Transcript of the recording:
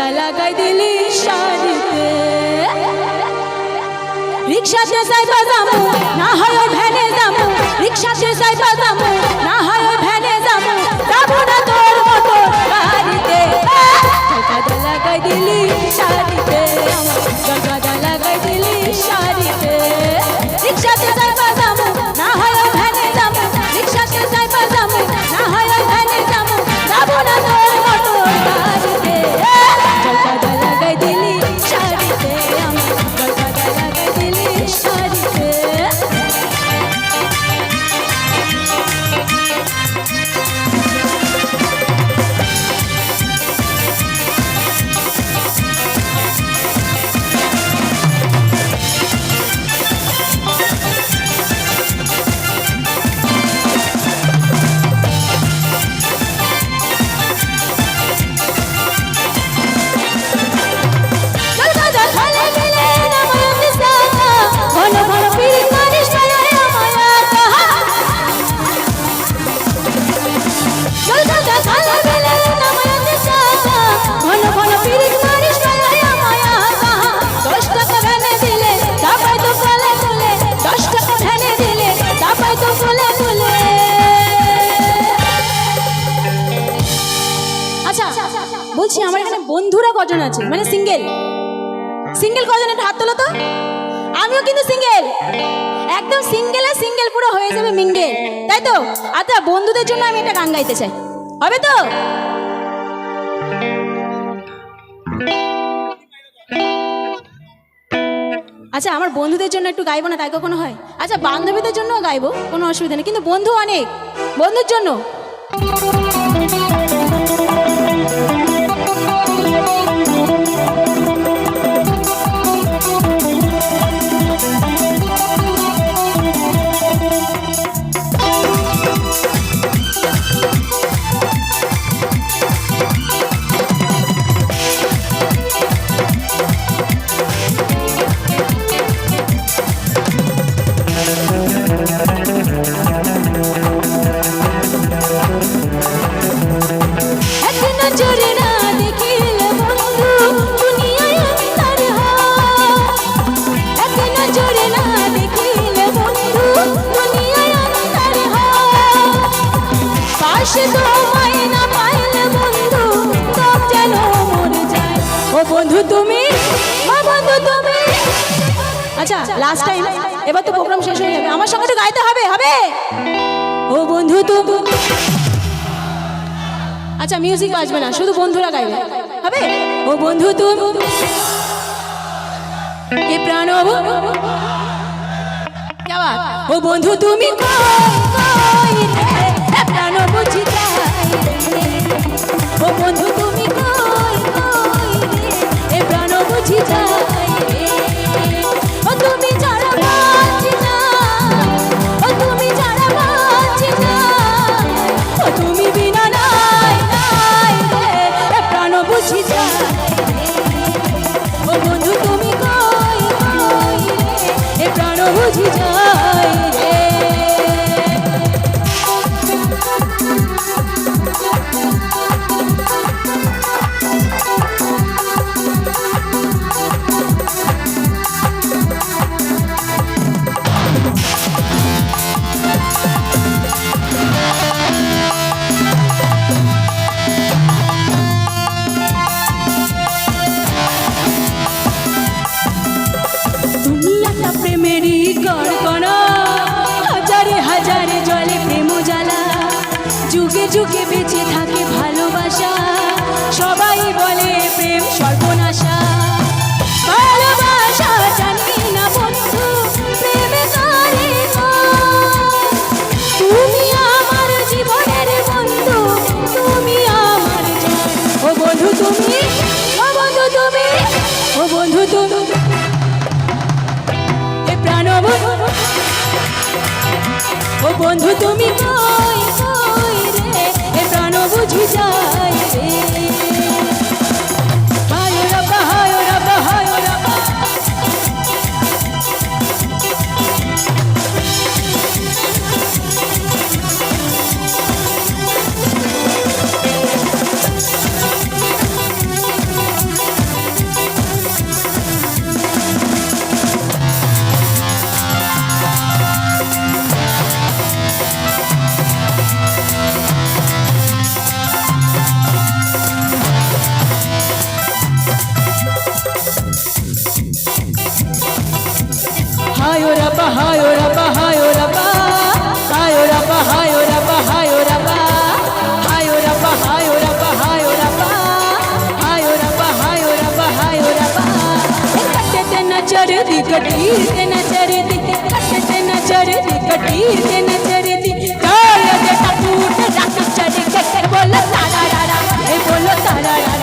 গাদা লাগাই দিলি শাড়িতে। রিক্সাতে সাইবা যাব, না হয় ভ্যানে যাব। রিক্সাতে সাইবা যাব, না হয় বন্ধুরা কজন আছে? মানে সিঙ্গেল সিঙ্গেল কজন একটা হাত তোলো তো। আমিও কিন্তু সিঙ্গেল একদম সিঙ্গেল আর সিঙ্গেল পুরো হয়ে যাবে মিঙ্গেল তাই তো? আচ্ছা বন্ধুদের জন্য আমি একটা গান গাইতে চাই। হবে তো? আচ্ছা আমার বন্ধুদের জন্য একটু গাইবো না, তাই কখনো হয়? আচ্ছা বান্ধবীদের জন্যও গাইবো, কোনো অসুবিধা নেই। কিন্তু বন্ধু অনেক। বন্ধুর জন্য। বন্ধু আচ্ছা লাস্ট টাইম এবার তো প্রোগ্রাম শেষ হয়ে যাবে। আমার সঙ্গে তো গাইতে হবে হবে? আচ্ছা মিউজিক বাজবে না, শুধু বন্ধুরা গাইবে। হবে? ও বন্ধু তুমি ও বন্ধু তুমি প্রাণ বুঝি ও বন্ধু কই কই রে প্রাণ বুঝি যাই বন্ধু তুমি হায় ও রাবা হায় ও রাবা হায় ও রাবা হায় ও রাবা হায় ও রাবা হায় ও রাবা হায় ও রাবা হায় ও রাবা হায় ও রাবা হায় ও রাবা হায় ও রাবা হায় ও রাবা কটতে নজর দি কটির তে নজর দি কটতে নজর দি কটির তে নজর দি কাল যে টাপুট রাখ চড়ে কেসর বলো তারা রা রা এ বলো তারা রা